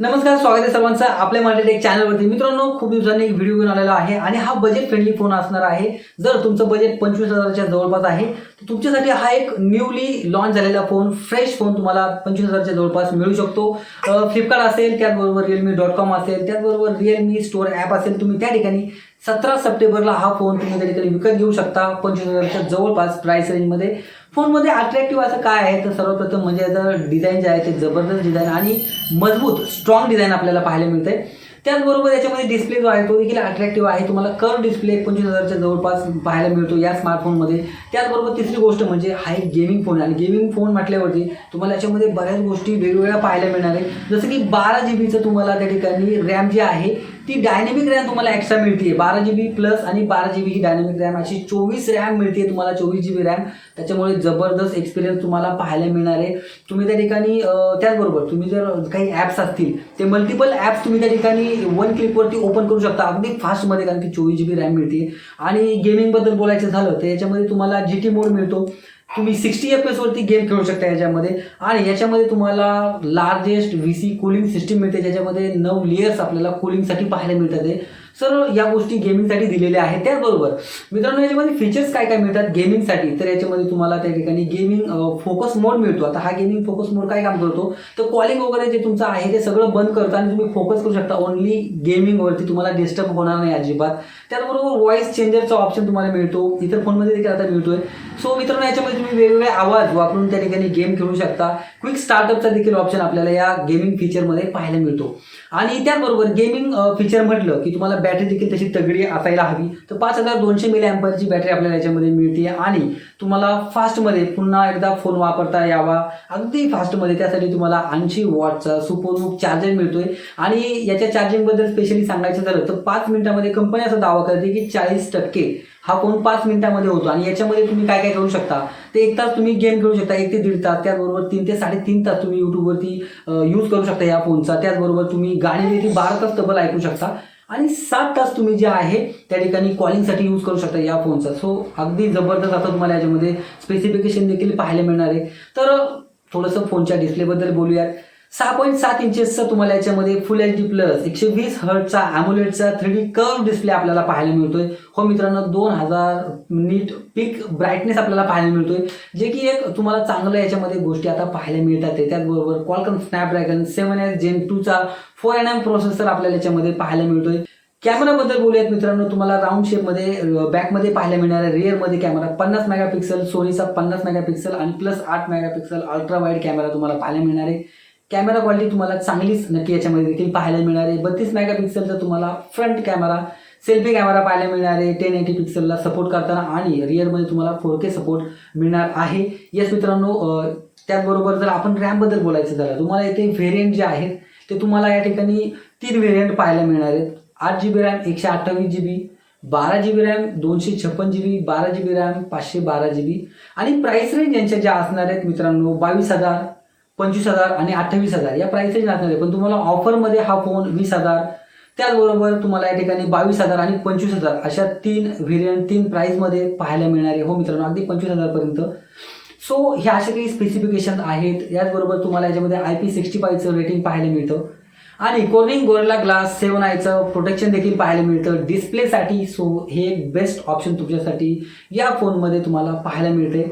नमस्कार स्वागत आहे सर्वांचं आपल्या मराठी टेक चॅनलवरती मित्रांनो खूप दिवसांनी एक व्हिडिओ घेऊन आलेला आहे आणि हा बजेट फ्रेंडली फोन असणार आहे. जर तुमचं बजेट पंचवीस हजाराच्या जवळपास आहे तर तुमच्यासाठी हा एक न्यूली लॉन्च झालेला फोन फ्रेश फोन तुम्हाला पंचवीस हजारच्या जवळपास मिळू शकतो. फ्लिपकार्ट असेल त्याचबरोबर रिअलमी डॉट कॉम असेल त्याचबरोबर रिअलमी स्टोअर ॲप असेल तुम्ही त्या ठिकाणी सतरा सप्टेंबरला हा फोन तुम्ही त्या ठिकाणी विकत घेऊ शकता. पंचवीस हजारच्या जवळपास प्राईस रेंजमध्ये फोनमध्ये अट्रॅक्टिव्ह असं काय आहे? तर सर्वप्रथम म्हणजे याचं डिझाईन जे आहे ते जबरदस्त डिझाईन आणि मजबूत स्ट्रॉंग डिझाईन आपल्याला पाहायला मिळते त्याचबरोबर याच्यामध्ये डिस्प्ले जो आहे तो देखील अट्रॅक्टिव्ह आहे. तुम्हाला कर डिस्प्ले पंचवीस हजारच्या जवळपास पाहायला मिळतो या स्मार्टफोनमध्ये त्याचबरोबर तिसरी गोष्ट म्हणजे हा एक गेमिंग फोन आहे. आणि गेमिंग फोन म्हटल्यावरती तुम्हाला याच्यामध्ये बऱ्याच गोष्टी वेगवेगळ्या पाहायला मिळणार आहे. जसं की बारा जी बीचं तुम्हाला त्या ठिकाणी रॅम जी आहे ती डायनॅमिक रॅम तुम्हाला एक्स्ट्रा मिळते बारा जी बी प्लस आणि बारा जी बी ही डायनॅमिक रॅम अशी चोवीस रॅम मिळते तुम्हाला चोवीस जी बी रॅम त्याच्यामुळे जबरदस्त एक्सपिरियन्स तुम्हाला पाहायला मिळणार आहे. तुम्ही त्या ठिकाणी त्याचबरोबर तुम्ही जर काही ॲप्स असतील ते मल्टिपल ॲप्स तुम्ही त्या ठिकाणी वन क्लिकवरती ओपन करू शकता अगदी फास्टमध्ये कारण की चोवीस जी बी रॅम मिळते आणि गेमिंगबद्दल बोलायचं झालं तर याच्यामध्ये तुम्हाला जी टी मोड मिळतो. तुम्ही सिक्स्टी एफ एसवरती गेम खेळू शकता याच्यामध्ये. आणि याच्यामध्ये तुम्हाला largest V C cooling system मिळते ज्याच्यामध्ये नऊ लेयर्स आपल्याला कुलिंगसाठी पाहायला मिळतात सर या गोष्टी गेमिंगसाठी दिलेल्या आहेत. त्याचबरोबर मित्रांनो याच्यामध्ये फीचर्स काय काय मिळतात गेमिंगसाठी तर याच्यामध्ये तुम्हाला त्या ठिकाणी गेमिंग फोकस मोड मिळतो. आता हा गेमिंग फोकस मोड काय काम करतो? तर कॉलिंग वगैरे जे तुमचं आहे ते सगळं बंद करतं आणि तुम्ही फोकस करू शकता. ओनली गेमिंगवरती तुम्हाला डिस्टर्ब होणार नाही अजिबात. त्याचबरोबर व्हॉइस चेंजरचा ऑप्शन तुम्हाला मिळतो. इतर फोनमध्ये देखील आता मिळतोय. सो मित्रांनो याच्यामध्ये तुम्ही वेगवेगळे आवाज वापरून त्या ठिकाणी गेम खेळू शकता. क्विक स्टार्टअपचा देखील ऑप्शन आपल्याला या गेमिंग फीचरमध्ये पाहायला मिळतो. आणि त्याचबरोबर गेमिंग फीचर म्हटलं की तुम्हाला बॅटरी देखील तशी तगडी असायला हवी. तर पाच हजार दोनशे मिली अँपरची बॅटरी आपल्याला याच्यामध्ये मिळते. आणि तुम्हाला फास्टमध्ये पुन्हा एकदा फोन वापरता यावा. अगदी फास्टमध्ये त्यासाठी तुम्हाला ऐंशी वॉटचा सुपरबुक चार्जर मिळतोय. आणि याच्या चार्जिंगबद्दल स्पेशली सांगायचं झालं तर पाच मिनिटामध्ये कंपनी असा दावा करते की चाळीस टक्के हा फोन पाच मिनिटामध्ये होतो. आणि याच्यामध्ये तुम्ही काय काय करू शकता. ते एक तास तुम्ही गेम खेळू शकता. एक ते दीड तास. त्याचबरोबर तीन ते साडेतीन तास तुम्ही यूट्यूबवरती यूज करू शकता या फोनचा त्याचबरोबर तुम्ही गाणी देखील बारा तास तबल ऐकू शकता. आणि सात तास तुम्ही जे आहे त्या ठिकाणी कॉलिंगसाठी यूज करू शकता या फोनचा सो अगदी जबरदस्त आता तुम्हाला याच्यामध्ये स्पेसिफिकेशन देखील पाहायला मिळणार आहे. तर थोडंसं फोनच्या डिस्प्लेबद्दल बोलूयात. सहा पॉईंट सात इंचेसचा तुम्हाला याच्यामध्ये फुल एच डी प्लस एकशे वीस हर्टचा अॅम्युलेटचा थ्री डी कर्व डिस्प्ले आपल्याला पाहायला मिळतोय. हो मित्रांनो दोन हजार नीट पीक ब्राईटनेस आपल्याला पाहायला मिळतोय. जे की एक तुम्हाला चांगलं याच्यामध्ये गोष्टी आता पाहायला मिळतात त्याचबरोबर Qualcomm Snapdragon seven S gen टूचा four N M processor आपल्याला याच्यामध्ये पाहायला मिळतोय. कॅमेराबद्दल बोलूयात मित्रांनो. तुम्हाला राऊंड शेपमध्ये बॅकमध्ये पाहायला मिळणार आहे रिअरमध्ये कॅमेरा पन्नास मेगापिक्सल सोनीचा पन्नास मेगापिक्सल आणि प्लस आठ मेगापिक्सल अल्ट्रा वाईड कॅमेरा तुम्हाला पाहायला मिळणार आहे. कॅमेरा क्वालिटी तुम्हाला चांगलीच नक्की याच्यामध्ये देखील पाहायला मिळणार आहे. बत्तीस मेगापिक्सलचा तुम्हाला फ्रंट कॅमेरा सेल्फी कॅमेरा पाहायला मिळणार आहे. टेन एटी पिक्सलला सपोर्ट करताना आणि रिअरमध्ये तुम्हाला फोर के सपोर्ट मिळणार आहे. येस मित्रांनो त्याचबरोबर जर आपण रॅमबद्दल बोलायचं झालं तुम्हाला इथे व्हेरियंट जे आहेत ते तुम्हाला या ठिकाणी तीन व्हेरियंट पाहायला मिळणार आहेत. आठ जी बी रॅम एकशे अठ्ठावीस जी बी बारा जी बी रॅम दोनशे छप्पन जी बी बारा जी बी रॅम पाचशे बारा जी बी आणि प्राईस रेंज यांच्या ज्या असणार आहेत मित्रांनो बावीस हजार पंचवीस हजार आणि अठ्ठावीस हजार. या प्राईस रेंज असणार आहे. पण तुम्हाला ऑफरमध्ये हा फोन वीस हजार. त्याचबरोबर तुम्हाला या ठिकाणी बावीस हजार आणि पंचवीस हजार अशा तीन व्हेरियंट तीन प्राईजमध्ये पाहायला मिळणार आहे. हो मित्रांनो अगदी पंचवीस हजारपर्यंत सो ह्या अशा काही स्पेसिफिकेशन आहेत. याचबरोबर तुम्हाला याच्यामध्ये आय पी सिक्स्टी फायचं रेटिंग पाहायला मिळतं. आणि कोर्निंग गोरेला ग्लास सेवन आयचं प्रोटेक्शन देखील पाहायला मिळतं. डिस्प्लेसाठी सो हे एक बेस्ट ऑप्शन तुमच्यासाठी या फोनमध्ये तुम्हाला पाहायला मिळते